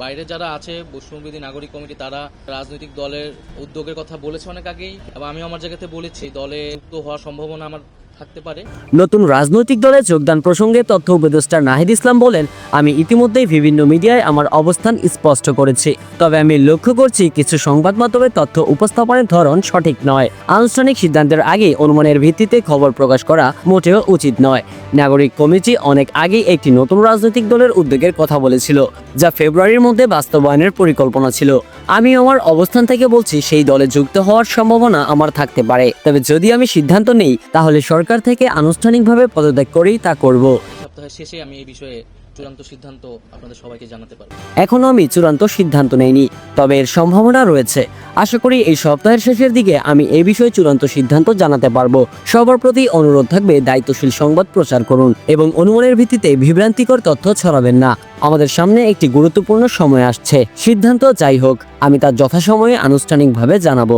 বাইরে যারা আছে বৈষ্ণববিধি নাগরিক কমিটি, তারা রাজনৈতিক দলের উদ্যোগের কথা বলেছে অনেক আগেই। এবং আমি আমার জায়গাতে বলেছি, দলে যুক্ত হওয়ার সম্ভাবনা আমার থাকতে পারে। নতুন রাজনৈতিক দলে যোগদান প্রসঙ্গে তথ্য উপদেষ্টা নাহিদ ইসলাম বলেন, আমি ইতিমধ্যেই বিভিন্ন মিডিয়ায় আমার অবস্থান স্পষ্ট করেছি। তবে আমি লক্ষ্য করছি কিছু সংবাদ মাধ্যমে তথ্য উপস্থাপনের ধরন সঠিক নয়। আনুষ্ঠানিক সিদ্ধান্তের আগে অনুমানের ভিত্তিতে খবর প্রকাশ করা মোটেও উচিত নয়। নাগরিক কমিটি অনেক আগেই একটি নতুন রাজনৈতিক দলের উদ্যোগের কথা বলেছিল, যা ফেব্রুয়ারির মধ্যে বাস্তবায়নের পরিকল্পনা ছিল। আমি আমার অবস্থান থেকে বলছি সেই দলে যুক্ত হওয়ার সম্ভাবনা আমার থাকতে পারে। তবে যদি আমি সিদ্ধান্ত নেই, তাহলে সরকার থেকে আনুষ্ঠানিকভাবে পদত্যাগ করেই তা করব। সপ্তাহের শেষে আমি এই বিষয়ে চূড়ান্ত সিদ্ধান্ত আপনাদের সবাইকে জানাতে পারব। এখনও আমি চূড়ান্ত সিদ্ধান্ত নেইনি, তবে এর সম্ভাবনা রয়েছে। আশা করি এই সপ্তাহের শেষের দিকে আমি এই বিষয়ে চূড়ান্ত সিদ্ধান্ত জানাতে পারব। সবার প্রতি অনুরোধ থাকবে দায়িত্বশীল সংবাদ প্রচার করুন এবং অনুমানের ভিত্তিতে বিভ্রান্তিকর তথ্য ছড়াবেন না। আমাদের সামনে একটি গুরুত্বপূর্ণ সময় আসছে। সিদ্ধান্ত যাই হোক, আমি তার যথাসময়ে আনুষ্ঠানিকভাবে জানাব।